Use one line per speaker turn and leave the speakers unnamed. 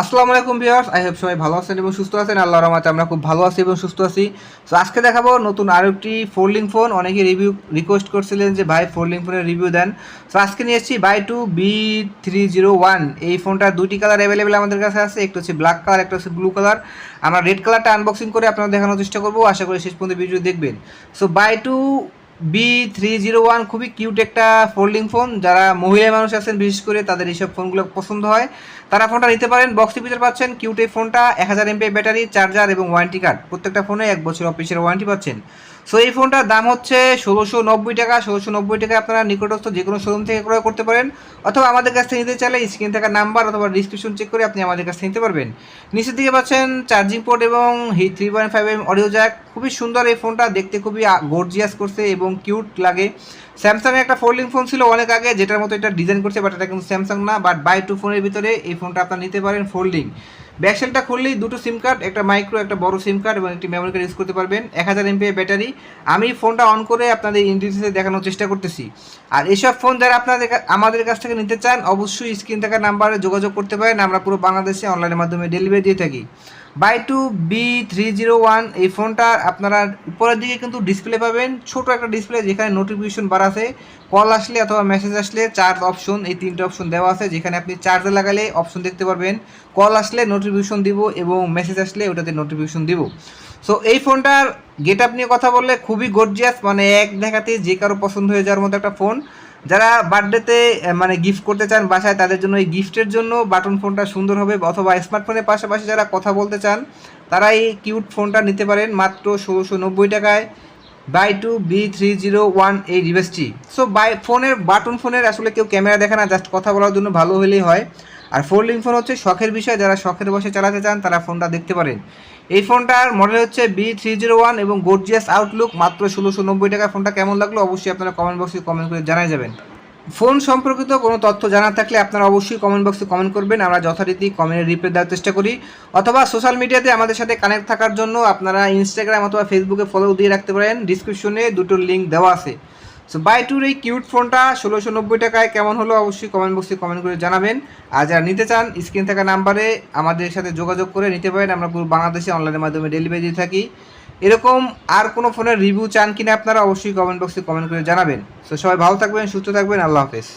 আসসালামু আলাইকুম viewers, I hope সবাই ভালো আছেন এবং সুস্থ আছেন। আল্লাহর রহমতে আমরা খুব ভালো আছি এবং সুস্থ আছি। সো আজকে দেখাবো নতুন আরও একটি ফোল্ডিং ফোন অনেকে রিভিউ রিকোয়েস্ট করছিলেন যে, ভাই ফোল্ডিং ফোনের রিভিউ দেন। সো আজকে নিয়ে এসেছি by two B three zero one এই ফোনটার দুটি কালার অ্যাভেলেবেল আমাদের কাছে আছে। একটা হচ্ছে ব্ল্যাক কালার একটা হচ্ছে ব্লু কালার আমরা রেড কালারটা আনবক্সিং করে আপনারা দেখানোর চেষ্টা করব। আশা করি শেষ পর্যন্ত ভিডিও দেখবেন। So by two B three zero one খুবই কিউট একটা ফোল্ডিং ফোন যারা মহিলা মানুষ আছেন, বিশেষ করে তাদের এইসব ফোনগুলো পছন্দ হয়, তারা ফোনটা নিতে পারেন। বক্স ফিচার পাচ্ছেন কিউট এই ফোনটা এক হাজার এমপি ব্যাটারি চার্জার এবং ওয়ারেন্টি কার্ড প্রত্যেকটা ফোনে এক বছর অফিসের ওয়ারেন্টি পাচ্ছেন। সো এই ফোনটার দাম হচ্ছে ষোলোশো নব্বই টাকা। ষোলোশো নব্বই টাকা আপনারা নিকটস্থ যে কোনো শোরুম থেকে ক্রয় করতে পারেন। অথবা আমাদের কাছ থেকে নিতে চাইলে স্ক্রিন থাকা নাম্বার অথবা ডিসক্রিপশন চেক করে আপনি আমাদের কাছ থেকে নিতে পারবেন। নিচের দিকে পাচ্ছেন চার্জিং পোর্ট এবং হি three point five M audio jack খুবই সুন্দর এই ফোনটা দেখতে খুবই গর্জিয়াস করছে এবং কিউট লাগে। স্যামসাংয়ের একটা ফোল্ডিং ফোন ছিল অনেক আগে, যেটার মতো এটা ডিজাইন করছে বাট এটা কিন্তু স্যামসাং না। বাট বাই টু ফোনের ভিতরে এই ফোনটা আপনার নিতে পারেন ফোল্ডিং ব্যাকসেলটা খুললেই দুটো সিম কার্ড একটা মাইক্রো একটা বড় সিম কার্ড এবং একটি মেমোরি কার্ড ইউজ করতে পারবেন। এক হাজার এমপিএ ব্যাটারি। আমি ফোনটা অন করে আপনাদের ইন্ডিসে দেখানোর চেষ্টা করতেছি। আর এসব ফোন যারা আপনাদের আমাদের কাছ থেকে নিতে চান, অবশ্যই স্ক্রিন থাকা নাম্বারে যোগাযোগ করতে পারেন। আমরা পুরো বাংলাদেশে অনলাইনের মাধ্যমে ডেলিভারি দিয়ে থাকি। By two B three zero one এই ফোনটা আপনারা উপরের দিকে কিন্তু ডিসপ্লে পাবেন। ছোট একটা ডিসপ্লে যেখানে নোটিফিকেশন বার আছে। কল আসলে অথবা মেসেজ আসলে চার্জ অপশন এই তিনটে অপশন দেওয়া আছে। যেখানে আপনি চার্জে লাগালে অপশন দেখতে পারবেন। কল আসলে নোটিফিকেশন দিব এবং মেসেজ আসলে ওটাতে নোটিফিকেশন দিব। সো এই ফোনটার গেট আপ নিয়ে কথা বললে খুবই গর্জিয়াস মানে এক দেখাতে যে কারও পছন্দ হয়ে যাওয়ার মতো একটা ফোন যারা বার্থডেতে মানে গিফট করতে চান বাসায়, তাদের জন্য এই গিফটের জন্য বাটন ফোনটা সুন্দর হবে অথবা স্মার্টফোনের পাশাপাশি যারা কথা বলতে চান তারা এই কিউট ফোনটা নিতে পারেন মাত্র ষোলোশো নব্বই টাকায়। By two B three zero one এই ডিভাইসটি সো বাই ফোনের বাটন ফোনের আসলে কেউ ক্যামেরা দেখে না জাস্ট কথা বলার জন্য ভালো হলেই হয়। আর ফোল্ডিং ফোন হচ্ছে শখের বিষয়, যারা শখের বসে চালাতে চান, তারা ফোনটা দেখতে পারেন। এই ফোনটার মডেল হচ্ছে বি থ্রি জিরো ওয়ান এবং গোর্জিয়াস আউটলুক মাত্র ষোলোশো নব্বই টাকা ফোনটা কেমন লাগল অবশ্যই আপনারা কমেন্ট বক্সে কমেন্ট করে জানাই যাবেন। ফোন সম্পর্কিত কোনো তথ্য জানার থাকলে আপনারা অবশ্যই কমেন্ট বক্সে কমেন্ট করবেন, আমরা যথারীতি কমেন্টের রিপ্লাই দেওয়ার চেষ্টা করি। অথবা সোশ্যাল মিডিয়াতে আমাদের সাথে কানেক্ট থাকার জন্য আপনারা ইনস্টাগ্রাম অথবা ফেসবুকে ফলো দিয়ে রাখতে পারেন। ডিসক্রিপশনে দুটো লিঙ্ক দেওয়া আছে। সো বাই টুর এই কিউট ফোনটা ষোলোশো নব্বই টাকায় কেমন হলো অবশ্যই কমেন্ট বক্সে কমেন্ট করে জানাবেন। আর যারা নিতে চান স্ক্রিন থাকা নাম্বারে আমাদের সাথে যোগাযোগ করে নিতে পারেন। আমরা পুরো বাংলাদেশে অনলাইনের মাধ্যমে ডেলিভারি দিয়ে থাকি। এরকম আর কোনো ফোনের রিভিউ চান কিনা আপনারা অবশ্যই কমেন্ট বক্সে কমেন্ট করে জানাবেন। সো সবাই ভালো থাকবেন, সুস্থ থাকবেন। আল্লাহ হাফেজ।